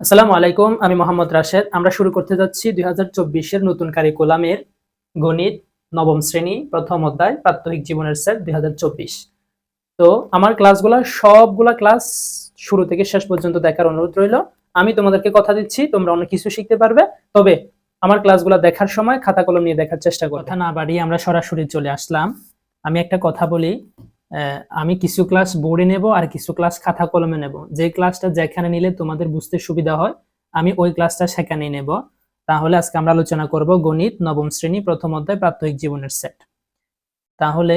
আসসালামু আলাইকুম, আমি মোহাম্মদ রাশেদ। আমরা শুরু করতে যাচ্ছি দুই এর নতুন কারিকুলামের গণিত নবম শ্রেণি, প্রথম অধ্যায়, প্রাত্যহিক জীবনের সেট দুই হাজার চব্বিশ। তো আমার ক্লাসগুলো, সবগুলা ক্লাস শুরু থেকে শেষ পর্যন্ত দেখার অনুরোধ রইল। আমি তোমাদেরকে কথা দিচ্ছি, তোমরা অনেক কিছু শিখতে পারবে। তবে আমার ক্লাসগুলো দেখার সময় খাতা কলম নিয়ে দেখার চেষ্টা করো। কথা না বাড়িয়ে আমরা সরাসরি চলে আসলাম। আমি একটা কথা বলি আমি কিছু ক্লাস বোর্ডে নেব আর কিছু ক্লাস খাতা কলমে নেব। যে ক্লাসটা যেখানে নিলে তোমাদের বুঝতে সুবিধা হয়, আমি ওই ক্লাসটা সেখানেই নেব। তাহলে আজকে আমরা আলোচনা করব গণিত নবম শ্রেণি প্রথম অধ্যায় প্রাত্যহিক জীবনের সেট তাহলে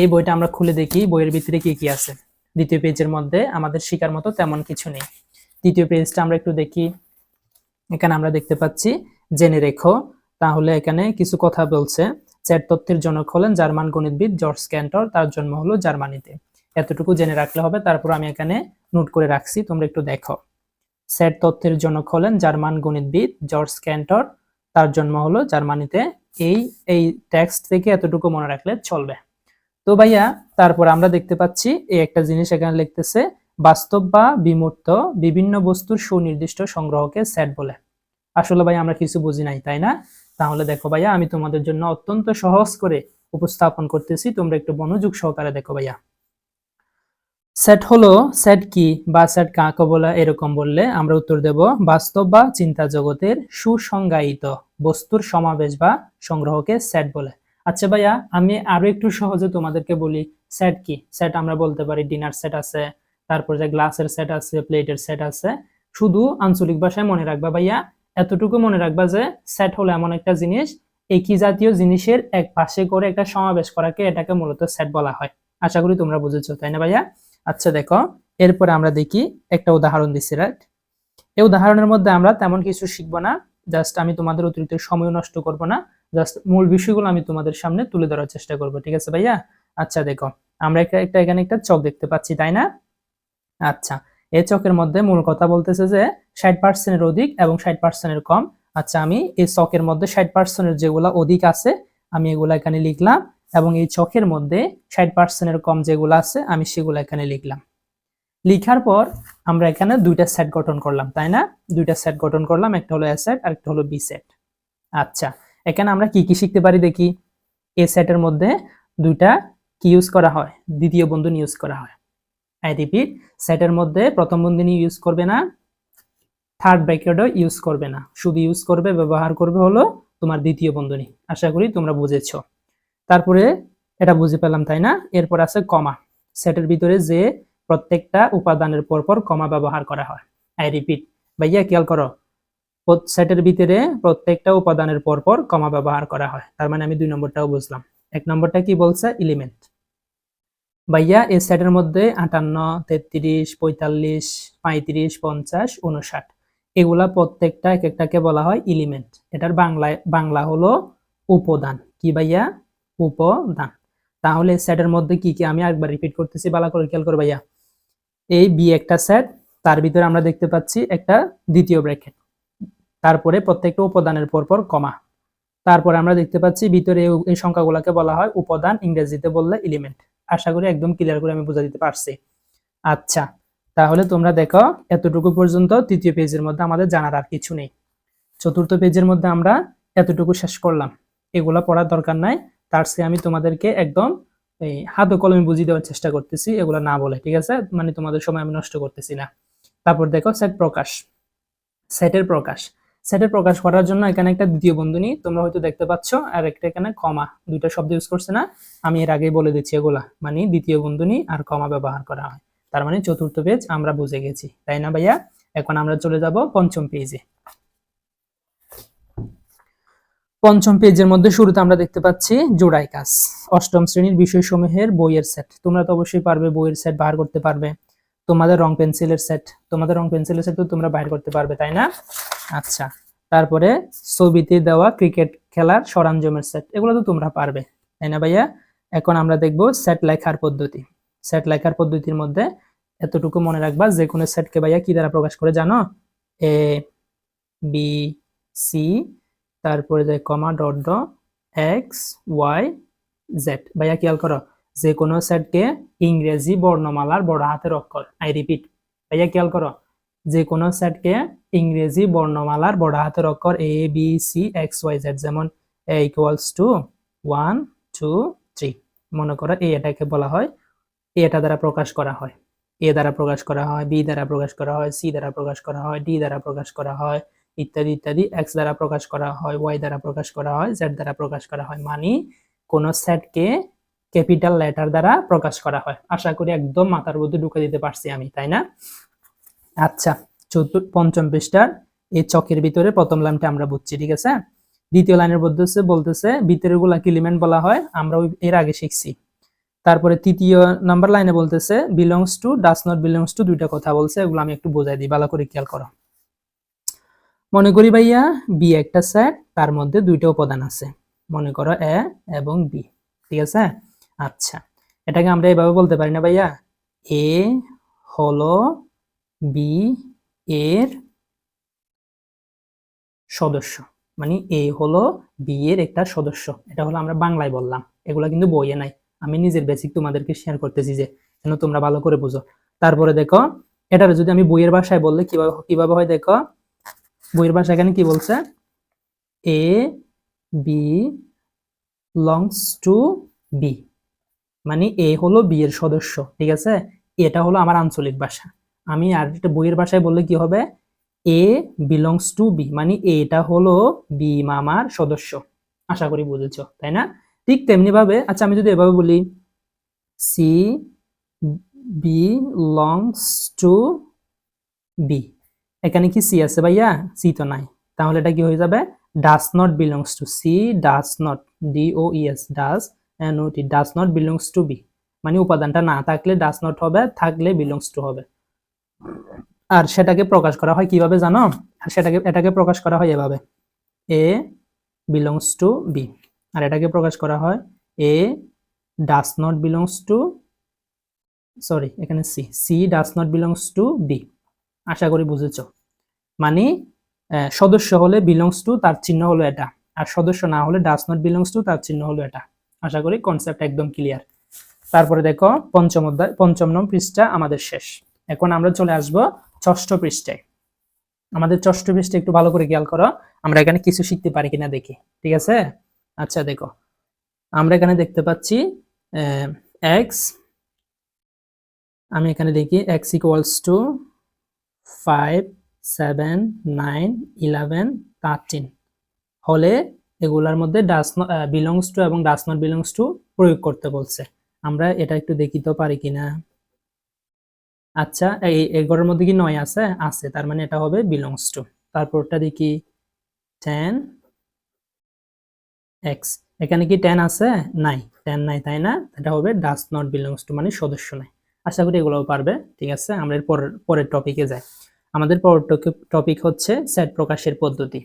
এই বইটা আমরা খুলে দেখি, বইয়ের ভিতরে কি কি আছে। দ্বিতীয় পেজের মধ্যে আমাদের শিকার মতো তেমন কিছু নেই। দ্বিতীয় পেজটা আমরা একটু দেখি। এখানে আমরা দেখতে পাচ্ছি, জেনে রেখো। তাহলে এখানে কিছু কথা বলছে। চ্যাট তথ্যের জনক হলেন জার্মান গণিতবিদ জর্জ ক্যান্টর, তার জন্ম হলো জার্মানিতে। এতটুকু জেনে রাখলে হবে, তারপর আমি এখানে নোট করে রাখছি, তোমরা একটু দেখো। স্যাট তথ্যের জনক হলেন জার্মান গণিতবিদ জর্জ ক্যান্টর, তার জন্ম হলো জার্মানিতে। এই এই টেক্সট থেকে এতটুকু মনে রাখলে চলবে। তো ভাইয়া, তারপর আমরা দেখতে পাচ্ছি, এই একটা জিনিস এখানে লিখতেছে, বাস্তব বা বিমূর্ত বিভিন্ন বস্তুর সুনির্দিষ্ট সংগ্রহকে সেট বলে। আসলে ভাই, আমরা কিছু বুঝি নাই, তাই না? তাহলে দেখো ভাইয়া, আমি তোমাদের জন্য অত্যন্ত সহজ করে উপস্থাপন করতেছি। তোমরা একটু মনোযোগ সহকারে দেখো ভাইয়া। সেট হলো সেট কি বা সেট কাকে বলে এরকম বললে আমরা উত্তর দেব, বাস্তব বা চিন্তা জগতের সুসংজ্ঞায়িত বস্তুর সমাবেশ বা সংগ্রহকে সেট বলে। আচ্ছা ভাইয়া, আমি আরও একটু সহজে তোমাদেরকে বলি সেট কি? সেট আমরা বলতে পারি ডিনার সেট আছে, তারপর যে গ্লাসের সেট আছে প্লেটের সেট আছে। শুধু আঞ্চলিক ভাষায় মনে রাখবা ভাইয়া এতটুকু মনে রাখবা যে সেট হলো এমন একটা জিনিস, একই জাতীয় জিনিসের এক পাশে করে একটা সমাবেশ করাকে এটাকে মূলত সেট বলা হয়। আশা করি তোমরা বুঝেছ, তাই না ভাইয়া? আচ্ছা দেখো, এরপরে আমরা দেখি একটা উদাহরণ দিচ্ছি রাইট এই উদাহরণের মধ্যে আমরা তেমন কিছু শিখব না জাস্ট আমি তোমাদের অতিরিক্ত সময় নষ্ট করব না জাস্ট মূল বিষয়গুলো আমি তোমাদের সামনে তুলে ধরার চেষ্টা করব, ঠিক আছে ভাইয়া? আচ্ছা দেখো, আমরা একটা একটা, এখানে একটা চক দেখতে পাচ্ছি, তাই না? আচ্ছা এই চকের মধ্যে মূল কথা বলতেছে যে ষাট পার্সেন্টের অধিক এবং ষাট পার্সেন্টের কম। আচ্ছা আমি এই চকের মধ্যে ষাট পার্সেন্টের যেগুলা অধিক আছে, আমি এগুলা এখানে লিখলাম এবং এই চকের মধ্যে ষাট পার্সেন্টের কম যেগুলো আছে, আমি সেগুলো এখানে লিখলাম। লিখার পর আমরা এখানে দুইটা সেট গঠন করলাম, তাই না? দুইটা সেট গঠন করলাম, একটা হলো এ সেট আর একটা হলো বি সেট। আচ্ছা এখানে আমরা কি কি শিখতে পারি দেখি? এ সেটের মধ্যে দুইটা কি ইউজ করা হয়? দ্বিতীয় বন্ধন ইউজ করা হয়। আই সেটের মধ্যে প্রথম বন্ধনী ইউজ করবে না থার্ড ব্র্যাকেটও ইউজ করবে না। শুধু ইউজ করবে, ব্যবহার করবে হলো তোমার দ্বিতীয় বন্ধনী আশা করি তোমরা বুঝেছ। তারপরে এটা বুঝে পেলাম, তাই না? এরপর আছে কমা সেটের ভিতরে যে প্রত্যেকটা উপাদানের পরপর কমা ব্যবহার করা হয়। আই রিপিট ভাইয়া খেয়াল করো সেটের ভিতরে প্রত্যেকটা উপাদানের পরপর কমা ব্যবহার করা হয়। তার মানে আমি দুই নম্বরটাও বুঝলাম। এক নম্বরটা কি বলছে? এলিমেন্ট ভাইয়া এই সেটের মধ্যে আটান্ন, তেত্রিশ, পঁয়তাল্লিশ, পঁয়ত্রিশ, পঞ্চাশ উনষাট এগুলা প্রত্যেকটা এক একটাকে বলা হয় এলিমেন্ট এটার বাংলায়, বাংলা হলো উপদান। কি ভাইয়া? উপদান। তাহলে সেটের মধ্যে কি কি? আমি একবার রিপিট করতেছি, ভালো করে খেয়াল করো ভাইয়া। এই বি একটা সেট তার ভিতরে আমরা দেখতে পাচ্ছি একটা দ্বিতীয় ব্র্যাকেট তারপরে প্রত্যেকটা উপাদানের পরপর কমা তারপরে আমরা দেখতে পাচ্ছি ভিতরে এই সংখ্যাগুলোকে বলা হয় উপাদান, ইংরেজিতে বললে এলিমেন্ট আশা করি একদম ক্লিয়ার করে আমি বোঝা দিতে পারছি। আচ্ছা তাহলে তোমরা দেখো, এতটুকু পর্যন্ত তৃতীয় পেজের মধ্যে আমাদের জানার আর কিছু নেই। চতুর্থ পেজের মধ্যে আমরা এতটুকু শেষ করলাম। এগুলা পড়ার দরকার নাই। তার চেয়ে আমি তোমাদেরকে একদম এই হাতে কলমে বুঝিয়ে দেওয়ার চেষ্টা করতেছি, এগুলা না বলে, ঠিক আছে? মানে তোমাদের সময় আমি নষ্ট করতেছি না। তারপর দেখো সেট প্রকাশ। সেটের প্রকাশ। সেটের প্রকাশ করার জন্য এখানে একটা দ্বিতীয় বন্ধনী তোমরা হয়তো দেখতে পাচ্ছ, আর একটা এখানে কমা। দুইটা শব্দ ইউজ করছে না। আমি এর আগেই বলে দিচ্ছি এগুলা। মানে দ্বিতীয় বন্ধনী আর কমা ব্যবহার করা হয়। তার মানে চতুর্থ পেজ আমরা বুঝে গেছি। তাই না ভাইয়া? এখন আমরা চলে যাব পঞ্চম পেজে পঞ্চম পেজের মধ্যে শুরুতে আমরা দেখতে পাচ্ছি জোড়াই কাজ। অষ্টম শ্রেণির বিষয়সমূহের বইয়ের সেট তোমরা তো অবশ্যই পারবে বইয়ের সেট বাহির করতে পারবে। তোমাদের রং পেন্সিলের সেট তোমাদের রং পেন্সিলের সেট তো তোমরা বাইর করতে পারবে, তাই না? আচ্ছা। তারপরে ছবিতে দেওয়া ক্রিকেট খেলার সরঞ্জামের সেট এগুলো তো তোমরা পারবে, তাই না ভাইয়া? এখন আমরা দেখব সেট লেখার পদ্ধতি। সেট লেখার পদ্ধতির মধ্যে এতটুকু মনে রাখবা যে কোনো সেটকে ভাইয়া কি দ্বারা প্রকাশ করে জানো? এ বি সি তারপরে যে কমা ডট ড এক্স ওয়াই জেড ভাইয়া খেয়াল করো যে কোনো সেটকে ইংরেজি বর্ণমালার বড় হাতের অক্ষর আই রিপিট ভাইয়া খেয়াল করো যে কোনো সেটকে ইংরেজি বর্ণমালার বড় হাতের অক্ষর A B C X Y Z যেমন A equals to one two three মনে করো এ এটাকে বলা হয় এ এটা দ্বারা প্রকাশ করা হয়। এ দ্বারা প্রকাশ করা হয় বি দ্বারা প্রকাশ করা হয় সি দ্বারা প্রকাশ করা হয় ডি দ্বারা প্রকাশ করা হয়, ইত্যাদি ইত্যাদি। এক্স দ্বারা প্রকাশ করা হয় ওয়াই দ্বারা প্রকাশ করা হয় জেড দ্বারা প্রকাশ করা হয়। মানে কোন সেটকে ক্যাপিটাল লেটার দ্বারা প্রকাশ করা হয়। আশা করি একদম মাথার মধ্যে ঢুকে দিতে পারছি আমি, তাই না? আচ্ছা চতুর্থ পঞ্চম পৃষ্ঠার এই চকের ভিতরে প্রথম লাইনটা আমরা বুঝছি, ঠিক আছে? দ্বিতীয় লাইনের বলতেছে বলতেছে ভিতরেরগুলা এলিমেন্ট বলা হয়? আমরা এর আগে শিখছি। তারপরে তৃতীয় নাম্বার লাইনে বলতেছে belongs to does not belongs to দুইটা কথা বলছে, এগুলো আমি একটু বোঝাই দিই, ভালো করে খেয়াল করো। মনে করি ভাইয়া বি একটা সেট তার মধ্যে দুইটা উপাদান আছে। মনে করো এ এবং বি ঠিক আছে? আচ্ছা এটাকে আমরা এভাবে বলতে পারি না ভাইয়া। এ হলো বি এর সদস্য মানে এ হলো বি এর একটা সদস্য। এটা হলো আমরা বাংলায় বললাম। এগুলা কিন্তু বইয়ে নাই। আমি নিজের বেসিক তোমাদেরকে শেয়ার করতেছি যে, যেন তোমরা ভালো করে বুঝো। তারপরে দেখো, এটার যদি আমি বইয়ের ভাষায় বললে কীভাবে কীভাবে হয় দেখো? বইয়ের ভাষা এখানে কি বলছে? A belongs to B মানে এ হলো বি এর সদস্য, ঠিক আছে? এটা হলো আমার আঞ্চলিক ভাষা। আমি আর একটা বইয়ের ভাষায় বললে কি হবে? এ বিলংস টু বি মানে এটা হলো বি মামার সদস্য। আশা করি বুঝেছ, তাই না? ঠিক তেমনি ভাবে আচ্ছা আমি যদি এভাবে বলি C belongs to B এখানে কি সি আছে ভাইয়া? সি তো নাই। তাহলে এটা কি হয়ে যাবে? Does not belongs to C does not D O E S does N O T does not belongs to B মানে উপাদানটা না থাকলে ডাস নট হবে, থাকলে বিলংস টু হবে। আর সেটাকে প্রকাশ করা হয় কীভাবে জানো? আর সেটাকে, এটাকে প্রকাশ করা হয় এভাবে। এ বিলংস টু বি আর এটাকে প্রকাশ করা হয় A does not belongs to sorry এখানে C C does not belongs to B আশা করি বুঝেছ। মানে সদস্য হলে বিলংস টু তার চিহ্ন হলো এটা। আর সদস্য না হলে ডাস নট বিলংস টু তার চিহ্ন হলো এটা। আশা করি কনসেপ্ট একদম ক্লিয়ার তারপরে দেখো, পঞ্চম অধ্যায়, পঞ্চম নম পৃষ্ঠা আমাদের শেষ। এখন আমরা চলে আসব ষষ্ঠ পৃষ্ঠে। আমাদের ষষ্ঠ পৃষ্ঠে একটু ভালো করে খেয়াল করো। আমরা এখানে কিছু শিখতে পারি কিনা দেখি, ঠিক আছে? আচ্ছা দেখো। আমরা এখানে দেখতে পাচ্ছি এক্স আমি এখানে দেখি X equals to five seven nine eleven thirteen হলে এগুলার মধ্যে ডাস বিলংস টু এবং ডাস নট বিলংস টু প্রয়োগ করতে বলছে। আমরা এটা একটু দেখিতে পারি কিনা। আচ্ছা এই এগারোর মধ্যে কি নয় আছে? আছে, তার মানে এটা হবে বিলংস টু তারপরটা দেখি টেন এক্স এখানে কি টেন আছে? নাই টেন নাই, তাই না? এটা হবে ডাস নট বিলংস টু মানে সদস্য নাই। আশা করি এগুলোও পারবে, ঠিক আছে? আমরা এর পরের পরের টপিকে যাই। আমাদের পরের টপিক হচ্ছে সেট প্রকাশের পদ্ধতি।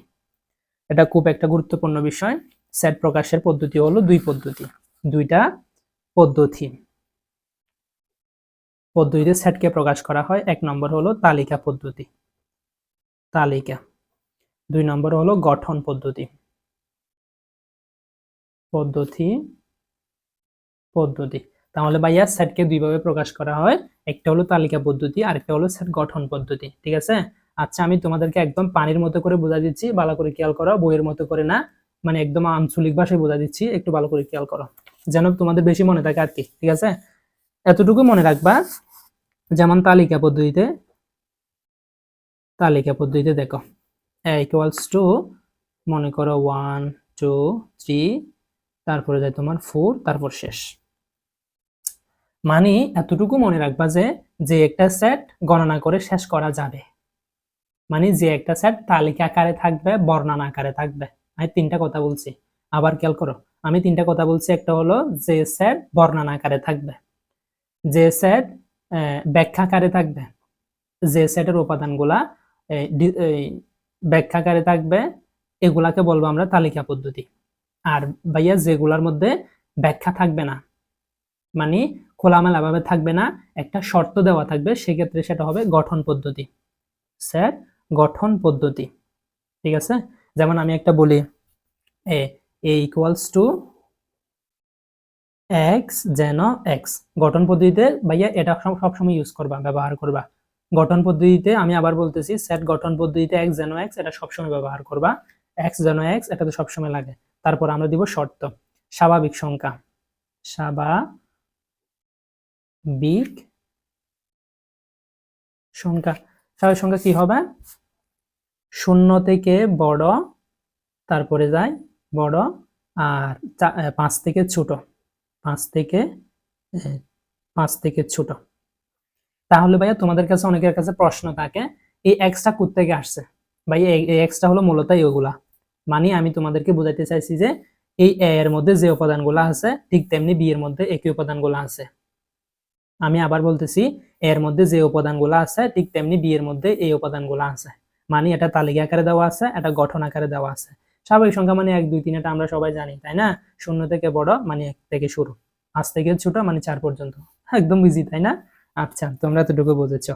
এটা খুব একটা গুরুত্বপূর্ণ বিষয়। সেট প্রকাশের পদ্ধতি হলো দুই পদ্ধতি। দুইটা পদ্ধতি। পদ্ধতিতে সেটকে প্রকাশ করা হয়। এক নম্বর হলো তালিকা পদ্ধতি। তালিকা। দুই নম্বর হলো গঠন পদ্ধতি। পদ্ধতি। পদ্ধতি। তাহলে ভাইয়া সেটকে দুইভাবে প্রকাশ করা হয়। একটা হলো তালিকা পদ্ধতি আর একটা হলো সেট গঠন পদ্ধতি, ঠিক আছে? আচ্ছা আমি তোমাদেরকে একদম পানির মতো করে বোঝা দিচ্ছি, ভালো করে খেয়াল করো, বইয়ের মতো করে না। মানে একদম আঞ্চলিক ভাষায় বোঝা দিচ্ছি, একটু ভালো করে খেয়াল করো। যেন তোমাদের বেশি মনে থাকে আর কি, ঠিক আছে? এতটুকু মনে রাখবা। যেমন তালিকা পদ্ধতিতে তালিকা পদ্ধতিতে দেখো ইকুয়ালস টু মনে করো ওয়ান টু থ্রি তারপরে যায় তোমার ফোর তারপর শেষ। মানে এতটুকু মনে রাখবা যে যে একটা সেট গণনা করে শেষ করা যাবে। মানে যে একটা সেট তালিকা আকারে থাকবে, বর্ণনা আকারে থাকবে। আমি তিনটা কথা বলছি। আবার খেয়াল করো, আমি তিনটা কথা বলছি, একটা হলো যে সেট বর্ণনা আকারে থাকবে। যে সেট ব্যাখ্যা আকারে থাকবে। যে সেটের উপাদানগুলা ব্যাখ্যা আকারে থাকবে, এগুলাকে বলব আমরা তালিকা পদ্ধতি। আর ভাইয়া, যেগুলার মধ্যে ব্যাখ্যা থাকবে না মানে খোলামেলা ভাবে থাকবে না, একটা শর্ত দেওয়া থাকবে, সেক্ষেত্রে সেটা হবে গঠন পদ্ধতি। স্যার গঠন পদ্ধতি। ঠিক আছে? যেমন আমি একটা বলি, এ ইকুয়ালস টু এক্স যেন এক্স গঠন পদ্ধতিতে ভাইয়া এটা সবসময় ইউজ করবা, ব্যবহার করবা। গঠন পদ্ধতিতে আমি আবার বলতেছি সেট গঠন পদ্ধতিতে এক্স যেন এক্স এটা সবসময় ব্যবহার করবা। এক্স যেন এক্স এটা তো সবসময় লাগে। তারপর আমরা দিব শর্ত। স্বাভাবিক সংখ্যা। স্বাভাবিক সংখ্যা। স্বাভাবিক সংখ্যা কি হবে? শূন্য থেকে বড়, তারপরে যায় বড়, আর পাঁচ থেকে ছোট। পাঁচ থেকে পাঁচ থেকে ছোট। তাহলে ভাইয়া তোমাদের কাছে অনেকের কাছে প্রশ্ন থাকে, এই এক্সটা থেকে আসছে? ভাই, এই এক্সটা হলো মূলত এগুলা। মানে আমি তোমাদেরকে বোঝাতে চাইছি যে, এই এ এর মধ্যে যে উপাদানগুলো আছে, ঠিক তেমনি বি এর মধ্যে একই উপাদানগুলো আছে। আমি আবার বলতেছি এর মধ্যে যে উপাদানগুলো আছে, ঠিক তেমনি বি এর মধ্যে এই উপাদানগুলো আছে। মানে এটা তালিকা আকারে দেওয়া আছে, এটা গঠন আকারে দেওয়া আছে। স্বাভাবিক সংখ্যা মানে এক, দুই, তিন, এটা আমরা সবাই জানি, তাই না? শূন্য থেকে বড় মানে এক থেকে শুরু। পাঁচ থেকে ছোট মানে চার পর্যন্ত। একদম ইজি তাই না? আচ্ছা তোমরা এতটুকু বুঝেছ।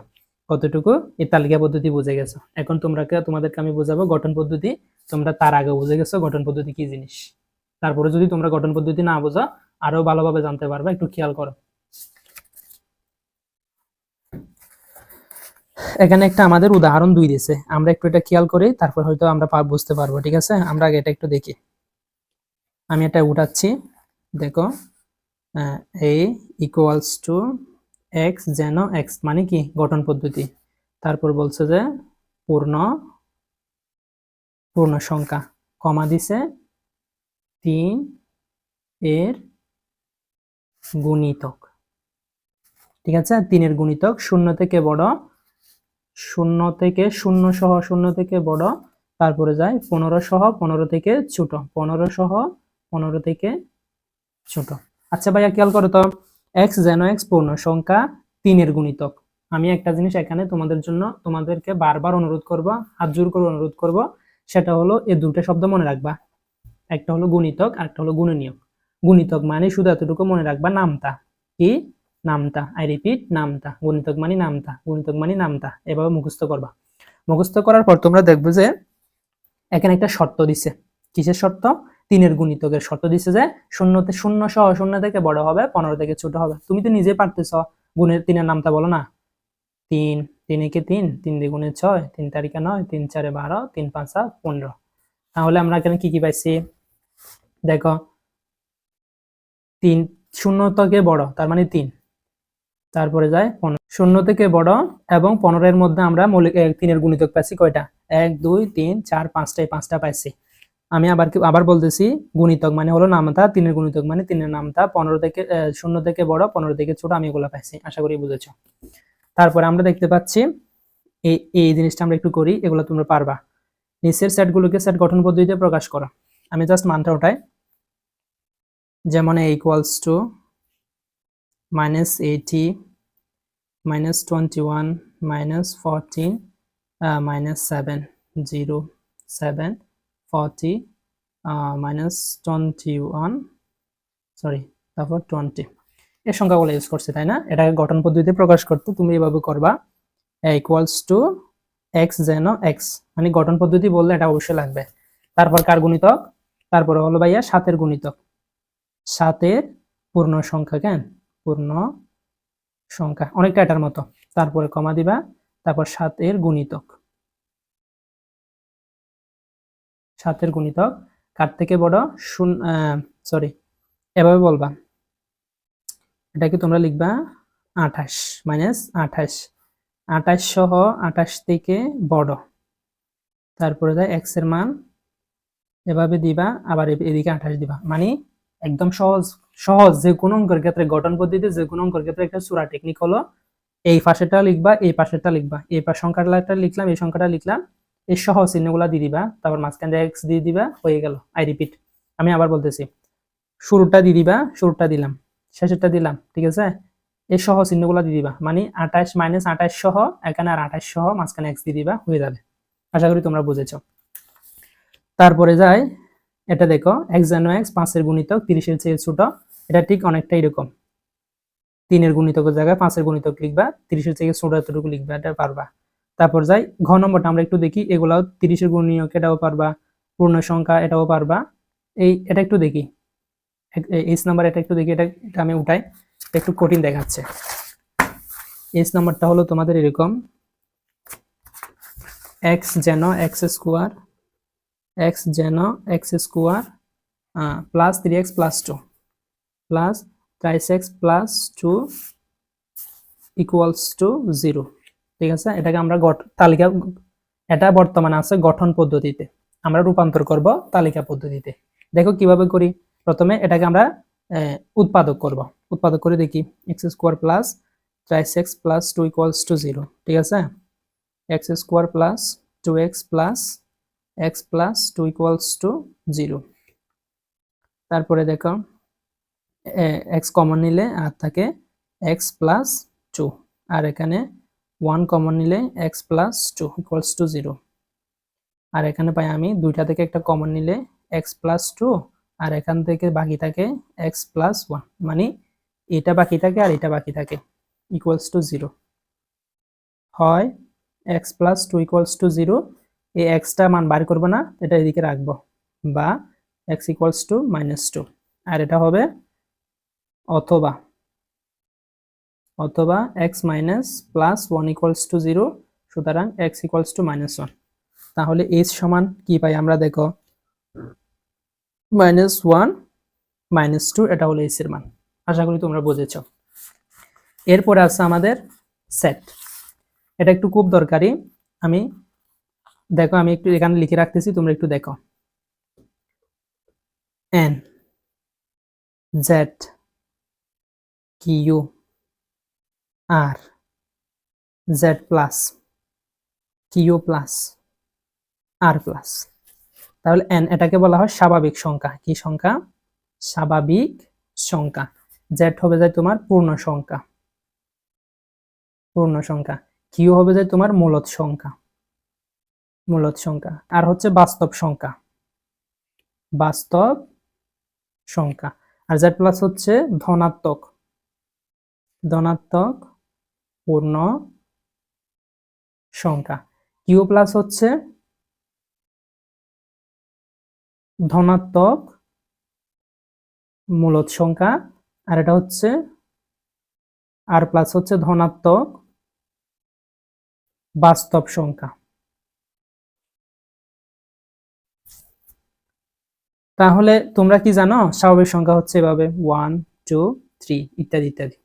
কতটুকু? এই তালিকা পদ্ধতি বুঝে গেছো। এখন তোমরা তোমাদেরকে আমি বোঝাবো গঠন পদ্ধতি। তোমরা তার আগে বুঝে গেছো গঠন পদ্ধতি কি জিনিস। তারপরে যদি তোমরা গঠন পদ্ধতি না বোঝো আরও ভালোভাবে জানতে পারবে, একটু খেয়াল করো। এখানে একটা আমাদের উদাহরণ দুই দিয়েছে। আমরা একটু এটা খেয়াল করি, তারপর হয়তো আমরা বুঝতে পারব, ঠিক আছে? আমরা আগে এটা একটু দেখি। আমি এটা উঠাচ্ছি। দেখো এ ইকুয়ালস টু এক্স যেন এক্স মানে কি? গঠন পদ্ধতি। তারপর বলছে যে পূর্ণ পূর্ণ সংখ্যা। কমা দিছে তিন এর গুণিতক। ঠিক আছে? তিনের গুণিতক শূন্য থেকে বড় শূন্য থেকে শূন্য সহ শূন্য থেকে বড়, তারপরে যায় পনেরো সহ পনেরো থেকে ছোট, পনেরো সহ পনেরো থেকে ছোট। আচ্ছা ভাইয়া, খেয়াল করো তো এক্স যেন এক্স পূর্ণ সংখ্যা তিনের গুণিতক। আমি একটা জিনিস এখানে তোমাদের জন্য তোমাদেরকে বারবার অনুরোধ করব, হাত জোর করে অনুরোধ করব, সেটা হলো এই দুটো শব্দ মনে রাখবা। একটা হলো গুণিতক আর একটা হলো গুণনীয়ক। গুণিতক মানে শুধু এতটুকু মনে রাখবা নামতা কি? নামতা আই রিপিট নামতা, গুণিতক মানে নামতা, গুণিতক মানে নামতা, এভাবে মুখস্থ করবা। মুখস্থ করার পর তোমরা দেখবে যে এখানে একটা শর্ত দিছে। কিসের শর্ত? তিনের গুণিতকের শর্ত দিছে যে শূন্যতে শূন্য সহ শূন্য থেকে বড় হবে, পনেরো থেকে ছোট হবে। তুমি তো নিজে পারতেছ, গুণের তিনের নামটা বলো না। তিন তিন একে তিন তিন দ্বিগুণে ছয়, তিন তারিখে নয়, তিন চারে বারো, তিন পাঁচা পনেরো। তাহলে আমরা এখানে কি কি পাইছি? দেখো, তিন শূন্য থেকে বড়, তার মানে তিন। তারপরে যায় পনেরো। শূন্য থেকে বড় এবং পনেরোর মধ্যে আমরা মৌলিক তিনের গুণিতক পাইছি কয়টা? এক, দুই, তিন, চার, পাঁচটা, এই পাঁচটা পাইছি। আমি আবার আবার বলতেছি গুণিতক মানে হলো নামতা, তিনের গুণিতক মানে তিনের নামতা, পনেরো থেকে শূন্য থেকে বড়, পনেরো থেকে ছোট আমি এগুলো পাইছি, আশা করি বুঝেছ। তারপরে আমরা দেখতে পাচ্ছি এই এই জিনিসটা আমরা একটু করি, এগুলো তোমরা পারবা। নিচের সেটগুলোকে সেট গঠন পদ্ধতিতে প্রকাশ করো। আমি জাস্ট মানটা ওঠাই যেমন A equals to minus eighty minus twenty one minus fourteen minus seven zero seven forty minus twenty one sorry তারপর টোয়েন্টি এই সংখ্যাগুলো ইউজ করছে, তাই না? এটাকে গঠন পদ্ধতিতে প্রকাশ করতে তুমি এভাবে করবা ইকুয়ালস টু এক্স যেন এক্স মানে গঠন পদ্ধতি বললে এটা অবশ্যই লাগবে। তারপর কার গুণিতক? তারপরে হলো ভাইয়া সাতের গুণিতক। সাতের পূর্ণ সংখ্যা কেন? পূর্ণ সংখ্যা অনেকটা এটার মতো। তারপরে কমা দিবা, তারপর সাতের গুণিতক। সাতের গুণিতক, কার থেকে বড়? শূন্য সরি এভাবে বলবা। এটাকে তোমরা লিখবা আঠাশ মাইনাস আঠাশ। আঠাশ সহ আঠাশ থেকে বড়। তারপরে যায় এক্সের মান এভাবে দিবা, আবার এদিকে আঠাশ দিবা। মানে একদম সহজ সহজ যে কোনো অঙ্কের ক্ষেত্রে গঠন পদ্ধতিতে যে কোনো অঙ্কের ক্ষেত্রে একটা সুরা টেকনিক হলো, এই পাশেটা লিখবা, এই পাশেটা লিখবা। এই পাশ সংখ্যাটা লিখলাম, এই সংখ্যাটা লিখলাম, এই সহ চিহ্নগুলা দিয়ে দিবা, তারপর মাঝখান দিয়ে এক্স দিয়ে দিবা, হয়ে গেল আই রিপিট আমি আবার বলতেছি। শুরুটা দিয়ে দিবা, শুরুটা দিলাম, শেষেরটা দিলাম, ঠিক আছে? এই সহ চিহ্নগুলো দিয়ে দিবা মানে আঠাশ মাইনাস আঠাশ সহ, এখানে আর আঠাশ সহ, মাঝখানে এক্স দিয়ে দিবা, হয়ে যাবে। আশা করি তোমরা বুঝেছ। তারপরে যায় এটা দেখো এক্স যেন এক্স পাঁচের গুণিতক, তিরিশের চেয়ে ছোট এটা ঠিক অনেকটা এরকম। তিনের গুণিতকের জায়গায় পাঁচের গুণিতক লিখবা, তিরিশের থেকে ছোট এতটুকু লিখবা, এটা পারবা। তারপর যাই, ঘ নম্বরটা আমরা একটু দেখি, এগুলাও তিরিশের গুণনীয়ক, এটাও পারবা। পূর্ণ সংখ্যা, এটাও পারবা। এই, এটা একটু দেখি। এইচ নাম্বার এটা একটু দেখি, এটা এটা আমি উঠাই একটু কঠিন দেখাচ্ছে। এইচ নাম্বারটা হলো তোমাদের এরকম। এক্স যেন এক্স স্কোয়ার এক্স যেন X square plus three X plus two plus thrice X plus two equals to zero ঠিক আছে? এটাকে আমরা তালিকা এটা বর্তমানে আছে গঠন পদ্ধতিতে। আমরা রূপান্তর করব তালিকা পদ্ধতিতে। দেখো কীভাবে করি? প্রথমে এটাকে আমরা উৎপাদক করব। উৎপাদক করে দেখি। X square plus thrice X plus two equals to zero ঠিক আছে? X square plus two X plus X plus two equals to zero তারপরে দেখো এক্স কমন নিলে আর থাকে এক্স প্লাস টু আর এখানে ওয়ান কমন নিলে X plus two equals to zero আর এখানে পাই আমি দুইটা থেকে একটা কমন নিলে এক্স প্লাস টু আর এখান থেকে বাকি থাকে এক্স প্লাস ওয়ান মানে এটা বাকি থাকে আর এটা বাকি থাকে ইকুয়ালস টু জিরো হয় x plus two equals to zero এই এক্সটা মান বার করব না, এটা এদিকে রাখব। বা X equals to minus two আর এটা হবে অথবা অথবা X minus plus one equals to zero সুতরাং X equals to minus one তাহলে এইচ সমান কি পাই আমরা দেখো? মাইনাস ওয়ান মাইনাস টু এটা হলো এর মান। আশা করি তোমরা বুঝেছ। এরপরে আছে আমাদের সেট এটা একটু খুব দরকারি। আমি, দেখো, আমি একটু এখানে লিখে রাখতেছি, তোমরা একটু দেখো। এন জেড কিউ, আর জেড প্লাস, কিউ প্লাস, আর প্লাস। তাহলে এন এটাকে বলা হয় স্বাভাবিক সংখ্যা। কি সংখ্যা? স্বাভাবিক সংখ্যা। জেড হবে যায় তোমার পূর্ণ সংখ্যা। পূর্ণ সংখ্যা। কিউ হবে যায় তোমার মূলত সংখ্যা। মূলত সংখ্যা। আর হচ্ছে বাস্তব সংখ্যা। বাস্তব সংখ্যা। আর জেড প্লাস হচ্ছে ধনাত্মক। ধনাত্মক পূর্ণ সংখ্যা। কিউ প্লাস হচ্ছে ধনাত্মক মূলত সংখ্যা, আর এটা হচ্ছে আর প্লাস হচ্ছে ধনাত্মক বাস্তব সংখ্যা। তাহলে তোমরা কি জানো? স্বাভাবিক সংখ্যা হচ্ছে এভাবে ওয়ান টু থ্রি ইত্যাদি ইত্যাদি।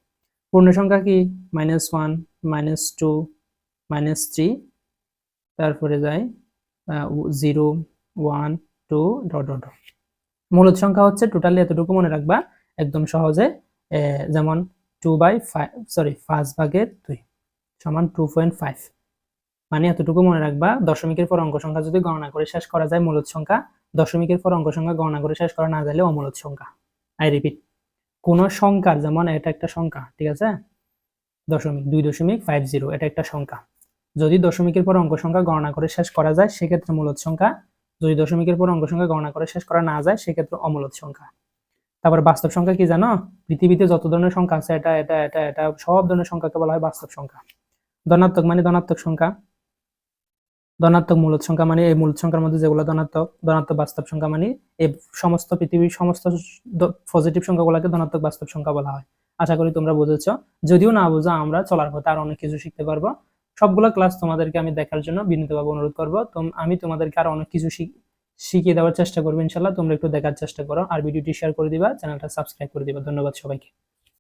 পূর্ণ সংখ্যা কি? Minus one minus two minus three তারপরে যায় zero one two dot dot মূলত সংখ্যা হচ্ছে টোটালি এতটুকু মনে রাখবা, একদম সহজে যেমন টু বাই ফাইভ সরি পাঁচ ভাগের দুই সমান টু পয়েন্ট ফাইভ মানে এতটুকু মনে রাখবা, দশমিকের পর অঙ্ক সংখ্যা যদি গণনা করে শেষ করা যায় মূলত সংখ্যা, দশমিকের পর অঙ্ক সংখ্যা গণনা করে শেষ করা না যাইলে অমূলত সংখ্যা। আই রিপিট কোন সংখ্যার যেমন এটা একটা সংখ্যা, ঠিক আছে? দশমিক, দুই দশমিক ফাইভ জিরো এটা একটা সংখ্যা। যদি দশমিকের পর অঙ্ক সংখ্যা গণনা করে শেষ করা যায়, সেক্ষেত্রে মূলত সংখ্যা। যদি দশমিকের পর অঙ্ক সংখ্যা গণনা করে শেষ করা না যায়, সেক্ষেত্রে অমূলত সংখ্যা। তারপর বাস্তব সংখ্যা কি জানো? পৃথিবীতে যত ধরনের সংখ্যা আছে, এটা এটা এটা এটা সব ধরনের সংখ্যাকে বলা হয় বাস্তব সংখ্যা। ধনাত্মক মানে ধনাত্মক সংখ্যা। ধনাত্মক মূলত সংখ্যা মানে এই মূলত সংখ্যার মধ্যে যেগুলো ধনাত্মক ধনাত্মক বাস্তব সংখ্যা মানে এই সমস্ত পৃথিবীর সমস্ত পজিটিভ সংখ্যাগুলোকে ধনাত্মক বাস্তব সংখ্যা বলা হয়। আশা করি তোমরা বুঝেছ। যদিও না বুঝো, আমরা চলার পথে আরও অনেক কিছু শিখতে পারব। সবগুলো ক্লাস তোমাদেরকে আমি দেখার জন্য বিনীতভাবে অনুরোধ করব। আমি তোমাদেরকে আরও অনেক কিছু শিখ- শিখিয়ে দেওয়ার চেষ্টা করব ইনশাল্লাহ। তোমরা একটু দেখার চেষ্টা করো। আর ভিডিওটি শেয়ার করে দিবা চ্যানেলটা সাবস্ক্রাইব করে দিবা। ধন্যবাদ সবাইকে।